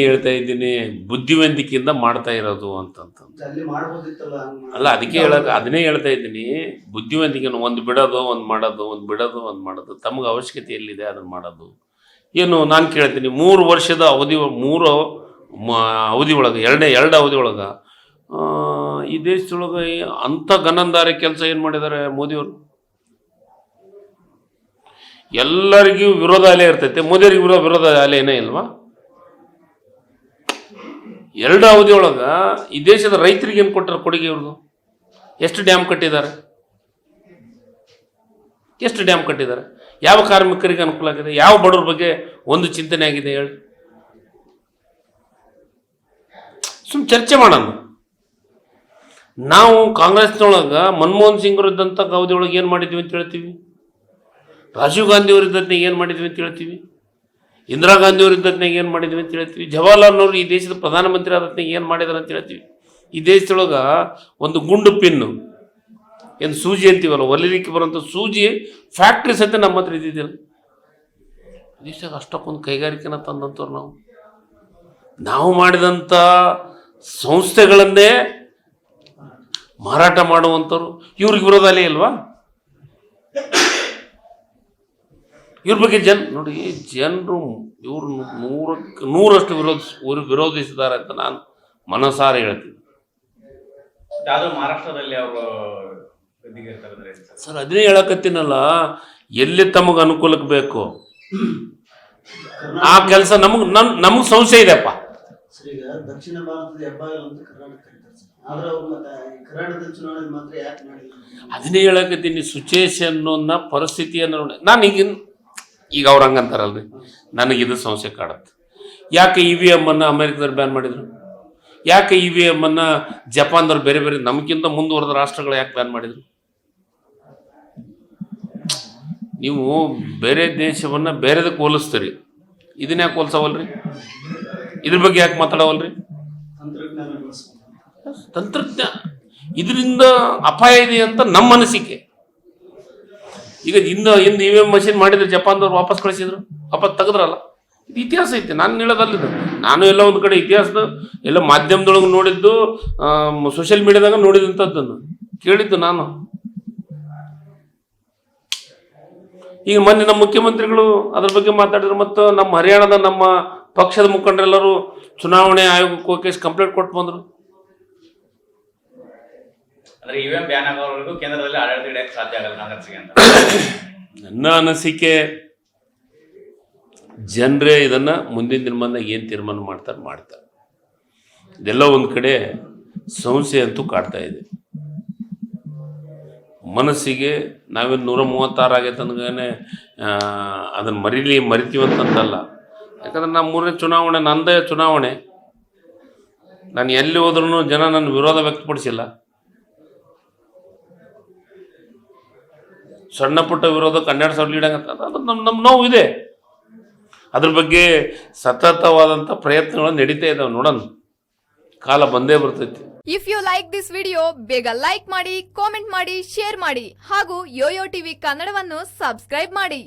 ಹೇಳ್ತಾ ಇದ್ದೀನಿ ಬುದ್ಧಿವಂತಿಕೆಯಿಂದ ಮಾಡ್ತಾ ಇರೋದು ಅಂತಂತ ಅಲ್ಲಿ ಅದಕ್ಕೆ ಹೇಳಕ್ ಅದನ್ನೇ ಹೇಳ್ತಾ ಇದ್ದೀನಿ ಬುದ್ಧಿವಂತಿಕೆ ಒಂದು ಬಿಡೋದು ಒಂದು ಮಾಡೋದು ಒಂದು ಬಿಡೋದು ಒಂದು ಮಾಡೋದು ತಮಗೆ ಅವಶ್ಯಕತೆ ಎಲ್ಲಿದೆ ಅದನ್ನು ಮಾಡೋದು. ಏನು ನಾನು ಕೇಳ್ತೀನಿ ಮೂರು ವರ್ಷದ ಅವಧಿ ಮೂರು ಅವಧಿ ಒಳಗೆ ಎರಡನೇ ಎರಡು ಅವಧಿ ಒಳಗೆ ಈ ದೇಶದೊಳಗೆ ಅಂಥ ಗನಂದಾರಿ ಕೆಲಸ ಏನು ಮಾಡಿದ್ದಾರೆ ಮೋದಿಯವರು? ಎಲ್ಲರಿಗೂ ವಿರೋಧ ಅಲೆ ಇರ್ತೈತೆ ಮೋದಿಯವ್ರಿಗೆ ವಿರೋಧ ವಿರೋಧ ಅಲೆ ಏನೇ ಇಲ್ವಾ? ಎರಡು ಅವಧಿ ಒಳಗ ಈ ದೇಶದ ರೈತರಿಗೆ ಏನು ಕೊಟ್ಟರು ಕೊಡುಗೆ ಇವ್ರದ್ದು ಎಷ್ಟು ಡ್ಯಾಮ್ ಕಟ್ಟಿದ್ದಾರೆ? ಎಷ್ಟು ಡ್ಯಾಮ್ ಕಟ್ಟಿದ್ದಾರೆ? ಯಾವ ಕಾರ್ಮಿಕರಿಗೆ ಅನುಕೂಲ ಆಗಿದೆ? ಯಾವ ಬಡವ್ರ ಬಗ್ಗೆ ಒಂದು ಚಿಂತನೆ ಆಗಿದೆ ಹೇಳಿ. ಸುಮ್ ಚರ್ಚೆ ಮಾಡೋಣ. ನಾವು ಕಾಂಗ್ರೆಸ್ನೊಳಗ ಮನಮೋಹನ್ ಸಿಂಗ್ ಇದ್ದಂಥ ಅವಧಿ ಒಳಗೆ ಏನು ಮಾಡಿದ್ವಿ ಅಂತ ಹೇಳ್ತೀವಿ? ರಾಜೀವ್ ಗಾಂಧಿ ಅವ್ರ ಇದ್ದಂತೆ ಏನು ಮಾಡಿದ್ವಿ ಅಂತ ಹೇಳ್ತೀವಿ? ಇಂದಿರಾ ಗಾಂಧಿ ಅವರು ಇದ್ದಂತೆ ಏನು ಮಾಡಿದ್ವಿ ಅಂತ ಹೇಳ್ತೀವಿ. ಜವಾಹರ್ಲಾಲ್ ಈ ದೇಶದ ಪ್ರಧಾನಮಂತ್ರಿ ಆದತ್ನಾಗ ಏನು ಮಾಡಿದಾರೆ ಅಂತ ಹೇಳ್ತೀವಿ. ಈ ದೇಶದೊಳಗೆ ಒಂದು ಗುಂಡು ಪಿನ್ನು ಏನು ಸೂಜಿ ಅಂತೀವಲ್ಲ, ಒಲಿಲಿಕ್ಕೆ ಬರೋಂಥ ಸೂಜಿ ಫ್ಯಾಕ್ಟ್ರಿ ಸಹಿತ ನಮ್ಮ ಹತ್ರ ಇದ್ದಿದ್ದಿಲ್ಲ. ದೇಶದಾಗ ಅಷ್ಟಕ್ಕೊಂದು ಕೈಗಾರಿಕೆನ ತಂದಂಥವ್ರು ನಾವು. ನಾವು ಮಾಡಿದಂಥ ಸಂಸ್ಥೆಗಳನ್ನೇ ಮಾರಾಟ ಮಾಡುವಂಥವ್ರು ಇವ್ರಿಗೆ ವಿರೋಧ ಅಲ್ಲೇ ಇಲ್ವಾ? ಇವ್ರ ಬಗ್ಗೆ ಜನ ನೋಡಿ ಜನರು ಇವರು ನೂರಕ್ಕೆ ನೂರಷ್ಟು ವಿರೋಧಿಸ್ ಇವರು ವಿರೋಧಿಸಿದ್ದಾರೆ ಅಂತ ನಾನು ಮನಸಾರ ಹೇಳ್ತೀನಿ. ಮಹಾರಾಷ್ಟ್ರದಲ್ಲಿ ಅವರು ಸರ್ ಅದನ್ನೇ ಹೇಳಕತ್ತೀನಲ್ಲ ಎಲ್ಲಿ ತಮಗೆ ಅನುಕೂಲಕ್ಕೆ ಬೇಕು? ಆ ಕೆಲಸ ನಮಗ್ ನಮ್ ನಮಗ್ ಸಂಶಯ ಇದೆಪ್ಪ ಸರ್, ಈಗ ದಕ್ಷಿಣ ಭಾರತದ ಹೆಬ್ಬಾಗಿಲು ಅಂತ ಕರ್ನಾಟಕ ಕರೀತಾರೆ ಸರ್. ಆದ್ರೆ ಮತ್ತೆ ಕರ್ನಾಟಕದ ಚುನಾವಣೆ ಮಾತ್ರ ಯಾಕೆ ಮಾಡಿಲ್ಲ ಅದನ್ನೇ ಹೇಳಕತ್ತೀನಿ ಸುಚೇಶನ್ ಪರಿಸ್ಥಿತಿಯನ್ನು ನೋಡಿ. ನಾನು ಈಗ ಈಗ ಅವ್ರು ಹಂಗಂತಾರಲ್ರಿ? ನನಗೆ ಇದು ಸಮಸ್ಯೆ ಕಾಡತ್ತೆ. ಯಾಕೆ ಇ ವಿ ಎಂ ಅನ್ನು ಅಮೆರಿಕದವ್ರು ಬ್ಯಾನ್ ಮಾಡಿದ್ರು? ಯಾಕೆ ಇ ವಿ ಎಂ ಅನ್ನು ಜಪಾನ್ದವ್ರು ಬೇರೆ ಬೇರೆ ನಮಗಿಂತ ಮುಂದುವರೆದ ರಾಷ್ಟ್ರಗಳು ಯಾಕೆ ಬ್ಯಾನ್ ಮಾಡಿದ್ರು? ನೀವು ಬೇರೆ ದೇಶವನ್ನು ಬೇರೆದಕ್ಕೆ ಹೋಲಿಸ್ತೀರಿ. ಇದನ್ನ ಯಾಕೆ ಹೋಲಿಸವಲ್ರಿ? ಇದ್ರ ಬಗ್ಗೆ ಯಾಕೆ ಮಾತಾಡವಲ್ರಿ? ತಂತ್ರಜ್ಞಾನ. ಇದರಿಂದ ಅಪಾಯ ಇದೆ ಅಂತ ನಮ್ಮ ಅನಿಸಿಕೆ. ಈಗ ಇನ್ನು ಇಂದು ಇ ವಿ ಎಂ ಮಷಿನ್ ಮಾಡಿದ್ರೆ ಜಪಾನ್ದವ್ರು ವಾಪಸ್ ಕಳಿಸಿದ್ರು. ವಾಪಸ್ ತೆಗೆದ್ರಲ್ಲ. ಇದು ಇತಿಹಾಸ ಐತೆ, ನಾನು ಹೇಳೋದಲ್ಲಿದ್ದು ನಾನು ಎಲ್ಲ ಒಂದು ಕಡೆ ಇತಿಹಾಸದ ಎಲ್ಲ ಮಾಧ್ಯಮದೊಳಗೆ ನೋಡಿದ್ದು ಸೋಷಿಯಲ್ ಮೀಡಿಯಾದಾಗ ನೋಡಿದಂಥದ್ದನ್ನು. ಕೇಳಿದ್ದು ನಾನು. ಈಗ ಮೊನ್ನೆ ನಮ್ಮ ಮುಖ್ಯಮಂತ್ರಿಗಳು ಅದ್ರ ಬಗ್ಗೆ ಮಾತಾಡಿದ್ರು ಮತ್ತು ನಮ್ಮ ಹರಿಯಾಣದ ನಮ್ಮ ಪಕ್ಷದ ಮುಖಂಡರೆಲ್ಲರೂ ಚುನಾವಣೆ ಆಯೋಗಕ್ಕೆ ಹೋಗಿ ಕಂಪ್ಲೇಂಟ್ ಕೊಟ್ಟು ಬಂದರು. ಅಂದ್ರೆ ಇವೆ ಬ್ಯಾನ್ ಆಗೋವರೆಗೂ ಕೇಂದ್ರದಲ್ಲಿ ಆಡಳಿತ ಹಿಡಿಯಕ್ಕೆ ಸಾಧ್ಯ ಆಗಲ್ಲ ಕಾಂಗ್ರೆಸ್ಗೆ ಅಂತ. ನನ್ನ ಅನಿಸಿಕೆ, ಜನರೇ ಇದನ್ನು ಮುಂದಿನ ದಿನಮಾನದಾಗ ಏನು ತೀರ್ಮಾನ ಮಾಡ್ತಾರೆ ಮಾಡ್ತಾರೆ. ಇದೆಲ್ಲ ಒಂದು ಕಡೆ ಸಮಸ್ಯೆ ಅಂತೂ ಕಾಡ್ತಾ ಇದೆ. ಮನಸ್ಸಿಗೆ ನಾವೇನು ನೂರ ಮೂವತ್ತಾರು ಆಗೈತೆ ಅಂದ್ಗಾನೆ ಅದನ್ನು ಮರೀಲಿ ಮರಿತೀವಂತಂತಲ್ಲ. ಯಾಕಂದ್ರೆ ನಮ್ಮ ಮೂರನೇ ಚುನಾವಣೆ, ನಂದೇ ಚುನಾವಣೆ. ನಾನು ಎಲ್ಲಿ ಹೋದ್ರೂ ಜನ ನನ್ನ ವಿರೋಧ ವ್ಯಕ್ತಪಡಿಸಿಲ್ಲ. ಸಣ್ಣ ಪುಟ್ಟ ವಿರೋಧ ಕನ್ನಡ ಸಾವಿರ ಅದು ನಮ್ಮ ನಮ್ಮ ನೋವು ಇದೆ. ಅದ್ರ ಬಗ್ಗೆ ಸತತವಾದಂಥ ಪ್ರಯತ್ನಗಳು ನಡೀತಾ ಇದ್ದಾವೆ ನೋಡೋಣ. ಕಾಲ ಬಂದೇ ಬರ್ತೈತಿ. If you like this video ಬೇಗ ಲೈಕ್ ಮಾಡಿ ಕಾಮೆಂಟ್ ಮಾಡಿ ಶೇರ್ ಮಾಡಿ ಹಾಗೂ ಯೋಯೋ ಟಿವಿ ಕನ್ನಡವನ್ನು ಸಬ್ಸ್ಕ್ರೈಬ್ ಮಾಡಿ.